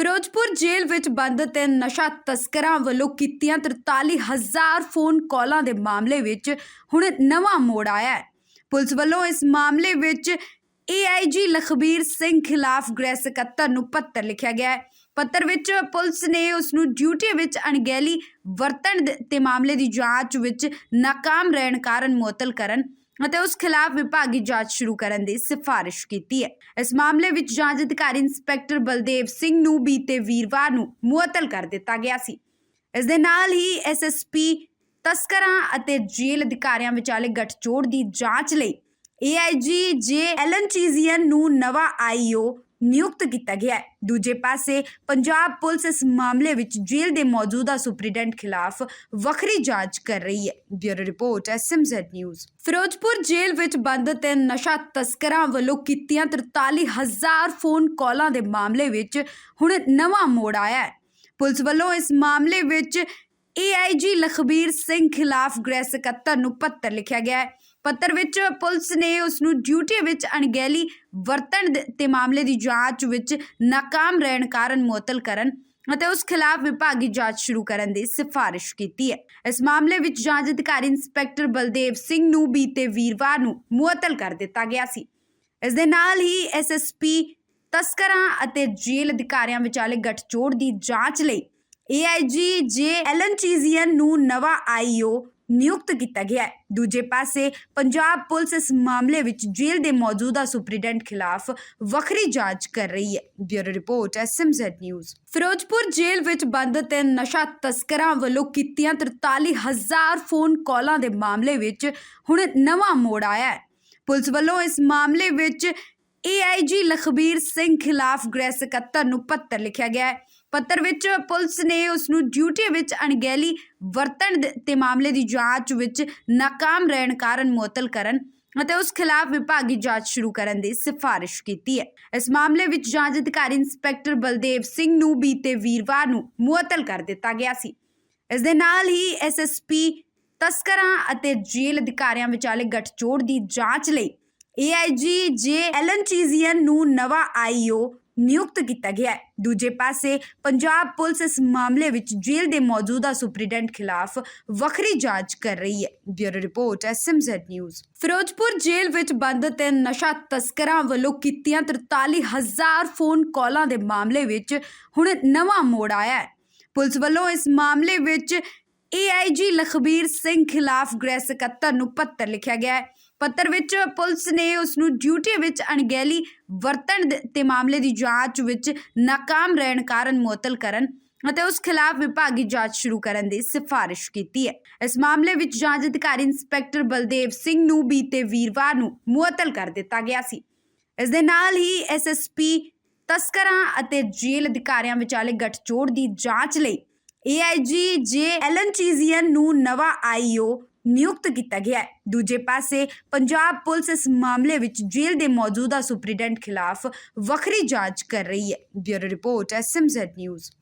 ਫਿਰੋਜ਼ਪੁਰ ਜੇਲ੍ਹ ਵਿੱਚ ਬੰਦ ਤਿੰਨ ਨਸ਼ਾ ਤਸਕਰਾਂ ਵੱਲੋਂ ਕੀਤੀਆਂ 43000 ਫੋਨ ਕਾਲਾਂ ਦੇ ਮਾਮਲੇ ਵਿੱਚ ਹੁਣ ਨਵਾਂ ਮੋੜ ਆਇਆ ਹੈ। ਪੁਲਿਸ ਵੱਲੋਂ ਇਸ ਮਾਮਲੇ ਵਿੱਚ ਏਆਈਜੀ ਲਖਬੀਰ ਸਿੰਘ ਖਿਲਾਫ ਗ੍ਰਹਿ ਸਕੱਤਰ ਨੂੰ ਪੱਤਰ ਲਿਖਿਆ ਗਿਆ ਹੈ। ਪੱਤਰ ਵਿੱਚ ਪੁਲਿਸ ਨੇ ਉਸ ਨੂੰ ਡਿਊਟੀ ਵਿੱਚ ਅਣਗਹਿਲੀ ਵਰਤਣ ਦੇ- ਤੇ ਮਾਮਲੇ ਦੀ ਜਾਂਚ ਵਿੱਚ ਨਾਕਾਮ ਰਹਿਣ ਕਾਰਨ ਮੁਅੱਤਲ ਕਰਨ ਅਤੇ ਉਸ ਖਿਲਾਫ ਵਿਭਾਗੀ ਜਾਂਚ ਸ਼ੁਰੂ ਕਰਨ ਦੀ ਸਿਫਾਰਿਸ਼ ਕੀਤੀ ਹੈ। ਇਸ ਮਾਮਲੇ ਵਿੱਚ ਜਾਂਚ ਅਧਿਕਾਰੀ ਇੰਸਪੈਕਟਰ ਬਲਦੇਵ ਸਿੰਘ ਨੂੰ ਬੀਤੇ ਵੀਰਵਾਰ ਨੂੰ ਮੁਅੱਤਲ ਕਰ ਦਿੱਤਾ ਗਿਆ ਸੀ। ਇਸ ਦੇ ਨਾਲ ਹੀ ਐਸਐਸਪੀ ਤਸਕਰਾਂ ਅਤੇ ਜੇਲ੍ਹ ਅਧਿਕਾਰੀਆਂ ਵਿਚਾਲੇ ਗੱਠਜੋੜ ਦੀ ਜਾਂਚ ਲਈ ਏਆਈਜੀ ਜੇ ਐਲਨ ਚੀਜ਼ੀਅਨ ਨੂੰ ਨਵਾਂ ਆਈਓ ਨਿਯੁਕਤ ਕੀਤਾ ਗਿਆ ਹੈ। ਦੂਜੇ ਪਾਸੇ, ਪੰਜਾਬ ਪੁਲਿਸ ਇਸ ਮਾਮਲੇ ਵਿੱਚ ਜੇਲ੍ਹ ਦੇ ਮੌਜੂਦਾ ਸੁਪਰੀਡੈਂਟ ਖਿਲਾਫ ਵੱਖਰੀ ਜਾਂਚ ਕਰ ਰਹੀ ਹੈ। Bureau report SMZ news. Ferozepur ਜੇਲ੍ਹ ਵਿੱਚ ਬੰਦ ਤੇ ਨਸ਼ਾ ਤਸਕਰਾਂ ਵੱਲੋਂ ਕੀਤੀਆਂ 43000 ਫੋਨ ਕਾਲਾਂ ਦੇ ਮਾਮਲੇ ਵਿੱਚ ਹੁਣ ਨਵਾਂ ਮੋੜ ਆਇਆ ਹੈ। ਪੁਲਿਸ ਵੱਲੋਂ ਇਸ ਮਾਮਲੇ ਵਿੱਚ ਏਆਈਜੀ ਲਖਬੀਰ ਸਿੰਘ ਖਿਲਾਫ ਗ੍ਰਹਿ ਸਕੱਤਰ ਨੂੰ ਪੱਤਰ ਲਿਖਿਆ ਗਿਆ ਹੈ। ਪੱਤਰ ਵਿੱਚ ਪੁਲਿਸ ਨੇ ਉਸ ਨੂੰ ਡਿਊਟੀ ਵਿੱਚ ਅਣਗਹਿਲੀ ਵਰਤਣ ਤੇ ਮਾਮਲੇ ਦੀ ਜਾਂਚ ਵਿੱਚ ਨਾਕਾਮ ਰਹਿਣ ਕਾਰਨ ਮੁਅੱਤਲ ਕਰਨ ਅਤੇ ਉਸ ਖਿਲਾਫ ਵਿਭਾਗੀ ਜਾਂਚ ਸ਼ੁਰੂ ਕਰਨ ਦੀ ਸਿਫਾਰਿਸ਼ ਕੀਤੀ ਹੈ। ਇਸ ਮਾਮਲੇ ਵਿੱਚ ਜਾਂਚ ਅਧਿਕਾਰੀ ਇੰਸਪੈਕਟਰ ਬਲਦੇਵ ਸਿੰਘ ਨੂੰ ਬੀਤੇ ਵੀਰਵਾਰ ਨੂੰ ਮੁਅੱਤਲ ਕਰ ਦਿੱਤਾ ਗਿਆ ਸੀ। ਇਸ ਦੇ ਨਾਲ ਹੀ ਐਸਐਸਪੀ ਤਸਕਰਾਂ ਅਤੇ ਜੇਲ੍ਹ ਅਧਿਕਾਰੀਆਂ ਵਿਚਾਲੇ ਗੱਠਜੋੜ ਦੀ ਜਾਂਚ ਲਈ ਏਆਈਜੀ ਜੇ ਐਲਨ ਚੀਜ਼ੀਅਨ ਨੂੰ ਨਵਾਂ ਆਈਓ ਨਿਯੁਕਤ ਕੀਤਾ ਗਿਆ ਹੈ। ਦੂਜੇ ਪਾਸੇ, ਪੰਜਾਬ ਪੁਲਿਸ ਇਸ ਮਾਮਲੇ ਵਿੱਚ ਜੇਲ੍ਹ ਦੇ ਮੌਜੂਦਾ ਸੁਪਰੀਡੈਂਟ ਖਿਲਾਫ ਵੱਖਰੀ ਜਾਂਚ ਕਰ ਰਹੀ ਹੈ। Bureau report SMZ news. Ferozepur ਜੇਲ੍ਹ ਵਿੱਚ ਬੰਦ ਤੇ ਨਸ਼ਾ ਤਸਕਰਾਂ ਵੱਲੋਂ ਕੀਤੀਆਂ 43000 ਫੋਨ ਕਾਲਾਂ ਦੇ ਮਾਮਲੇ ਵਿੱਚ ਹੁਣ ਨਵਾਂ ਮੋੜ ਆਇਆ ਹੈ। ਪੁਲਿਸ ਵੱਲੋਂ ਇਸ ਮਾਮਲੇ ਵਿੱਚ ਏਆਈਜੀ ਲਖਬੀਰ ਸਿੰਘ ਖਿਲਾਫ ਗ੍ਰਹਿ ਸਕੱਤਰ ਨੂੰ ਪੱਤਰ ਲਿਖਿਆ ਗਿਆ ਹੈ। ਪੱਤਰ ਵਿੱਚ ਪੁਲਿਸ ਨੇ ਉਸ ਨੂੰ ਡਿਊਟੀ ਵਿੱਚ ਅਣਗਹਿਲੀ ਵਰਤਣ ਦੇ- ਤੇ ਮਾਮਲੇ ਦੀ ਜਾਂਚ ਵਿੱਚ ਨਾਕਾਮ ਰਹਿਣ ਕਾਰਨ ਮੁਅੱਤਲ ਕਰਨ ਅਤੇ ਉਸ ਖਿਲਾਫ ਵਿਭਾਗੀ ਜਾਂਚ ਸ਼ੁਰੂ ਕਰਨ ਦੀ ਸਿਫਾਰਿਸ਼ ਕੀਤੀ ਹੈ। ਇਸ ਮਾਮਲੇ ਵਿੱਚ ਜਾਂਚ ਅਧਿਕਾਰੀ ਇੰਸਪੈਕਟਰ ਬਲਦੇਵ ਸਿੰਘ ਨੂੰ ਬੀਤੇ ਵੀਰਵਾਰ ਨੂੰ ਮੁਅੱਤਲ ਕਰ ਦਿੱਤਾ ਗਿਆ ਸੀ। ਇਸ ਦੇ ਨਾਲ ਹੀ ਐਸਐਸਪੀ ਤਸਕਰਾਂ ਅਤੇ ਜੇਲ੍ਹ ਅਧਿਕਾਰੀਆਂ ਵਿਚਾਲੇ ਗੱਠਜੋੜ ਦੀ ਜਾਂਚ ਲਈ ਏਆਈਜੀ ਜੇ ਐਲਨ ਚੀਜ਼ੀਅਨ ਨੂੰ ਨਵਾਂ ਆਈਓ ਨਿਯੁਕਤ ਕੀਤਾ ਗਿਆ ਹੈ। ਦੂਜੇ ਪਾਸੇ, ਪੰਜਾਬ ਪੁਲਿਸ ਇਸ ਮਾਮਲੇ ਵਿੱਚ ਜੇਲ੍ਹ ਦੇ ਮੌਜੂਦਾ ਸੁਪਰੀਡੈਂਟ ਖਿਲਾਫ ਵੱਖਰੀ ਜਾਂਚ ਕਰ ਰਹੀ ਹੈ। Bureau report SMZ news. Firozpur ਜੇਲ੍ਹ ਵਿੱਚ ਬੰਦ ਤਿੰਨ ਨਸ਼ਾ ਤਸਕਰਾਂ ਵੱਲੋਂ ਕੀਤੀਆਂ 43000 ਫੋਨ ਕਾਲਾਂ ਦੇ ਮਾਮਲੇ ਵਿੱਚ ਹੁਣ ਨਵਾਂ ਮੋੜ ਆਇਆ ਹੈ। ਪੁਲਿਸ ਵੱਲੋਂ ਇਸ ਮਾਮਲੇ ਵਿੱਚ ਏਆਈਜੀ ਲਖਬੀਰ ਸਿੰਘ ਖਿਲਾਫ ਗ੍ਰਹਿ ਸਕੱਤਰ ਨੂੰ ਪੱਤਰ ਲਿਖਿਆ ਗਿਆ ਹੈ। ਪੱਤਰ ਵਿੱਚ ਪੁਲਿਸ ਨੇ ਉਸ ਨੂੰ ਡਿਊਟੀ ਵਿੱਚ ਅਣਗਹਿਲੀ ਵਰਤਣ ਦੇ- ਤੇ ਮਾਮਲੇ ਦੀ ਜਾਂਚ ਵਿੱਚ ਨਾਕਾਮ ਰਹਿਣ ਕਾਰਨ ਮੁਅੱਤਲ ਕਰਨ ਅਤੇ ਉਸ ਖਿਲਾਫ ਵਿਭਾਗੀ ਜਾਂਚ ਸ਼ੁਰੂ ਕਰਨ ਦੀ ਸਿਫਾਰਿਸ਼ ਕੀਤੀ ਹੈ। ਇਸ ਮਾਮਲੇ ਵਿੱਚ ਜਾਂਚ ਅਧਿਕਾਰੀ ਇੰਸਪੈਕਟਰ ਬਲਦੇਵ ਸਿੰਘ ਨੂੰ ਬੀਤੇ ਵੀਰਵਾਰ ਨੂੰ ਮੁਅੱਤਲ ਕਰ ਦਿੱਤਾ ਗਿਆ ਸੀ। ਇਸ ਦੇ ਨਾਲ ਹੀ ਐਸਐਸਪੀ ਤਸਕਰਾਂ ਅਤੇ ਜੇਲ੍ਹ ਅਧਿਕਾਰੀਆਂ ਵਿਚਾਲੇ ਗੱਠਜੋੜ ਦੀ ਜਾਂਚ ਲਈ ਏਆਈਜੀ ਜੇ ਐਲਨ ਚੀਜ਼ੀਅਨ ਨੂੰ ਨਵਾਂ ਆਈਓ ਨਿਯੁਕਤ ਕੀਤਾ ਗਿਆ ਹੈ। ਦੂਜੇ ਪਾਸੇ, ਪੰਜਾਬ ਪੁਲਿਸ ਇਸ ਮਾਮਲੇ ਵਿੱਚ ਜੇਲ੍ਹ ਦੇ ਮੌਜੂਦਾ ਸੁਪਰੀਡੈਂਟ ਖਿਲਾਫ ਵੱਖਰੀ ਜਾਂਚ ਕਰ ਰਹੀ ਹੈ। Bureau report SMZ news.